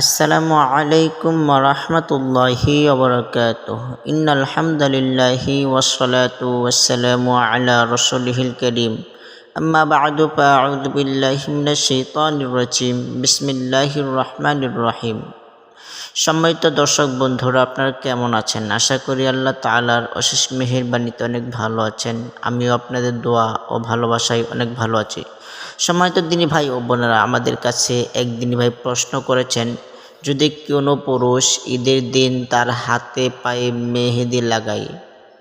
আসসালামু আলাইকুম রহমতুল্লাহি ওবরকাত ইন্নাল হামদুলিল্লাহি ওয়াসসালাতু ওয়াসসালামু আলা রসুলহিল করিম। আম্মা বা'দু ফাআউযু বিল্লাহি মিনাশ শাইতানির রাজিম। বিসমিল্লাহির রহমানির রহিম। সম্মানিত দর্শক বন্ধুরা, আপনারা কেমন আছেন? আশা করি আল্লাহ তাআলার অশেষ মেহেরবানিতে অনেক ভালো আছেন। আমিও আপনাদের দোয়া ও ভালোবাসায় অনেক ভালো আছি। সম্মানিত দিনী ভাই ও বোনেরা, আমাদের কাছে এক দিনী ভাই প্রশ্ন করেছেন, যদি কোনো পুরুষ ঈদের দিন তার হাতে পায়ে মেহেদি লাগায়,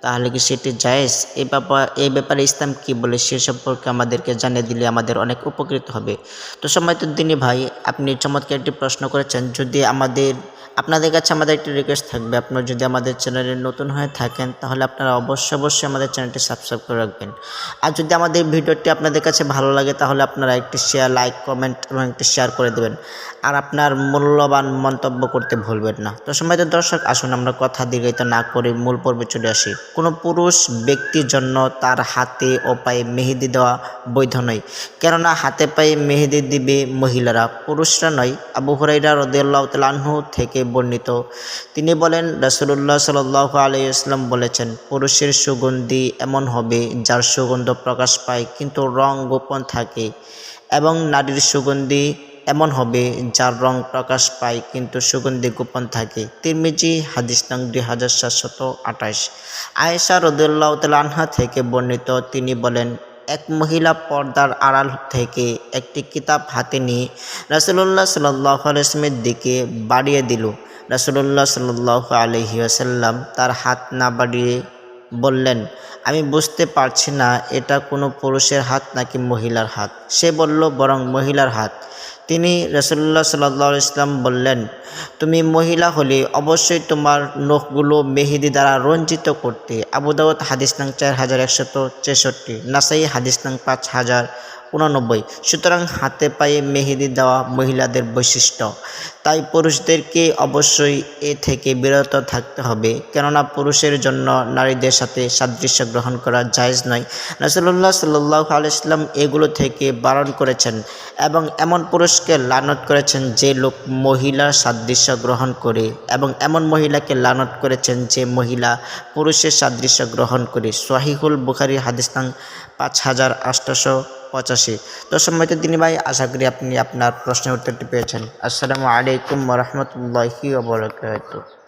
তাহলে কি সেটি জায়েজ? এ ব্যাপার এই ব্যাপারে ইসলাম কি বলে সে সম্পর্কে আমাদেরকে জানিয়ে দিলে আমাদের অনেক উপকৃত হবে। তো সম্মানিত দিনী ভাই, আপনি চমৎকার একটি প্রশ্ন করেছেন, যদি আমাদের আপনাদের কাছে আমাদের একটি রিকোয়েস্ট থাকবে। আপনারা যদি আমাদের চ্যানেলে নতুন হয়ে থাকেন, তাহলে আপনারা অবশ্যই অবশ্যই আমাদের চ্যানেলটি সাবস্ক্রাইব করে রাখবেন। আর যদি আমাদের ভিডিওটি আপনাদের কাছে ভালো লাগে, তাহলে আপনারা একটি শেয়ার লাইক কমেন্ট এবং একটি শেয়ার করে দেবেন। আর আপনার মূল্যবান মন্তব্য করতে ভুলবেন না। তো সম্মানিত দর্শক, আসুন আমরা কথা দীর্ঘায়িত না করে মূল পর্বে চলে আসি। কোনো পুরুষ ব্যক্তির জন্য তার হাতে ও পায়ে মেহেদি দেওয়া বৈধ নয়। কেননা হাতে পায়ে মেহেদি দিবে মহিলারা। পুরুষরা নয়। আবু হুরাইরা রদিয়াল্লাহ তালাহু থেকে বর্ণিত। তিনি বলেন রাসুল্লাহ সাল আলাইসলাম বলেছেন, পুরুষের সুগন্ধি এমন হবে যার সুগন্ধ প্রকাশ পায় কিন্তু রং গোপন থাকে এবং নারীর সুগন্ধি এমন হবে যার রং প্রকাশ পায় কিন্তু সুগন্ধি গোপন থাকে। তিরমিজি, হাদিস নং দুই হাজার সাতশত আঠাশ। আয়েশা রদুল্লাহ আনহা থেকে বর্ণিত, তিনি বলেন এক মহিলা পর্দার আড়াল থেকে একটি কিতাব হাতে নিয়ে রাসুল্লাহ সাল্লাহ আলসমের দিকে বাড়িয়ে দিল। রাসুল্লাহ সাল্লাহ আলহি আসাল্লাম তার হাত না বাড়িয়ে বললেন, আমি বুঝতে পারছি না এটা কোনো পুরুষের হাত নাকি মহিলার হাত। সে বলল, বরং মহিলার হাত। তিনি রসুল্লাহ সাল্লাহ ইসলাম বললেন তুমি মহিলা হলে অবশ্যই তোমার নখগুলো মেহেদি দ্বারা রঞ্জিত করতে। আবুদাউদ হাদিস নাং চার হাজার একশত ছেষট্টি, নাসাই হাদিস নাং পাঁচ হাজার উনানব্বই। সুতরাং হাতে পায়ে মেহেদি দেওয়া মহিলাদের বৈশিষ্ট্য। তাই পুরুষদেরকে অবশ্যই এ থেকে বিরত থাকতে হবে। কেননা পুরুষের জন্য নারীদের সাথে সাদৃশ্য গ্রহণ করা জায়জ নয়। রসুল্লাহ সাল্লাহ আলাইসলাম এগুলো থেকে বারণ করেছেন। এবং এমন পুরুষকে লানত করেছেন যে লোক মহিলার সাদৃশ্য গ্রহণ করে এবং এমন মহিলাকে লানত করেছেন যে মহিলা পুরুষের সাদৃশ্য গ্রহণ করে। সোয়াহিহুল বুখারি হাদিস্তান পাঁচ হাজার আটশোশো পঁচাশি। তো সম্মানিত দিনী ভাই, আশা করি আপনি আপনার প্রশ্নের উত্তরটি পেয়েছেন। আসসালামু আলাইকুম রহমতুল্লাহি ওবরাকাতুহ